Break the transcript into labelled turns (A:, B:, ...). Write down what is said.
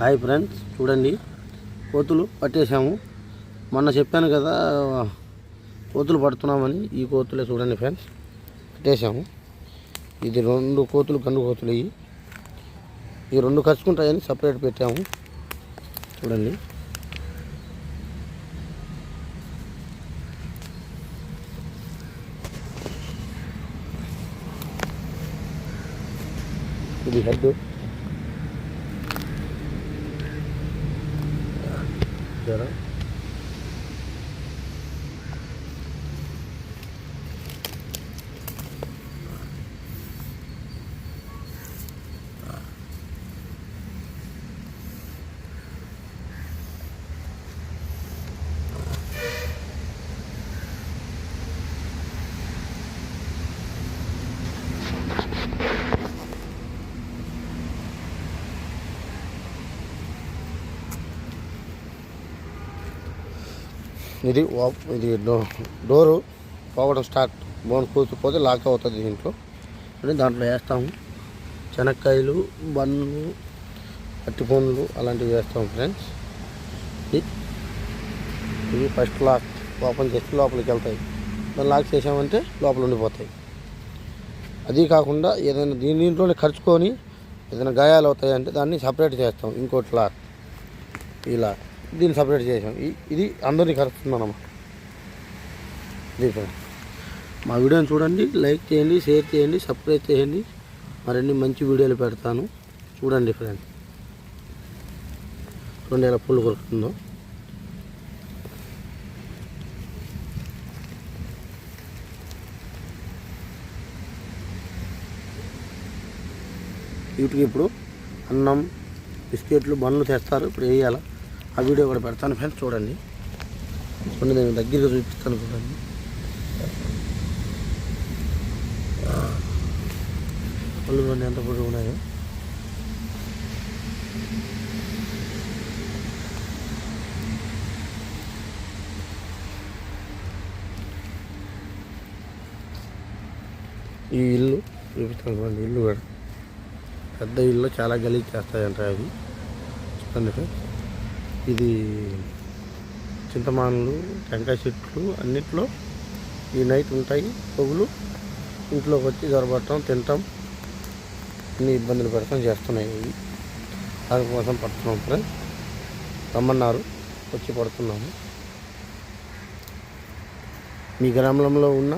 A: Hi friends చూడండి. కోతులు పట్టేశాము. మొన్న చెప్పాను కదా కోతులు పడుతున్నామని. ఈ కోతులే చూడండి ఫ్రెండ్స్ పట్టేశాము. ఇది రెండు కోతులు కండు కోతులు ఇవి. ఈ రెండు ఖర్చుకుంటాయని సపరేట్ పెట్టాము. చూడండి. ఇది హెడ్ ಇದ್ದಾರೆ ఇది ఓప్- ఇది డో- డోరు పోవడం స్టార్ట్ బోన్ కూర్చుపోతే లాక్ అవుతుంది దీంట్లో. దాంట్లో వేస్తాము. శనక్కాయలు బన్ను పట్టి పండ్లు అలాంటివి వేస్తాము ఫ్రెండ్స్. ఇది ఇవి ఫస్ట్ లాక్ ఓపెన్ చేసి లోపలికి వెళ్తాయి. దాన్ని లాక్ చేసామంటే లోపల ఉండిపోతాయి. అది కాకుండా ఏదైనా దీని దీంట్లోనే ఖర్చుకొని ఏదైనా గాయాలు అవుతాయంటే దాన్ని సపరేట్ చేస్తాం. ఇంకోటి లాక్. ఇలా దీన్ని సపరేట్ చేసాం. ఇది అందరినీ కలుస్తుంది దీపం. మా వీడియోని చూడండి లైక్ చేయండి షేర్ చేయండి సబ్స్క్రైబ్ చేయండి. మరిన్ని మంచి వీడియోలు పెడతాను. చూడండి ఫ్రెండ్స్ చూడండి ఎలా పుల్లు కొరుకుతుందో. వీటికి ఇప్పుడు అన్నం బిస్కెట్లు బండ్లు తెస్తారు. ఇప్పుడు వేయాలా ఆ వీడియో కూడా పెడతాను ఫ్రెండ్స్ చూడండి. చూడండి నేను దగ్గరగా చూపిస్తాను చూడండి. పళ్ళు ఎంత పొడి ఉన్నాయో. ఈ ఇల్లు చూపిస్తాను చూడండి ఇల్లు కూడా. పెద్ద ఇల్లు చాలా గలీజ్ చేస్తాయంట అవి. చూడండి ఫ్రెండ్స్. ఇది చింతమానులు టెంకాయ చెట్లు అన్నిట్లో ఈ నైట్ ఉంటాయి. పొగులు ఇంట్లోకి వచ్చి జరబట్టం తింటాం అన్ని ఇబ్బందులు పెడతాం చేస్తున్నాయి ఇవి దానికోసం పడుతున్నాం ఫ్రెండ్స్ రమ్మన్నారు వచ్చి పడుతున్నాము. మీ గ్రామంలో ఉన్న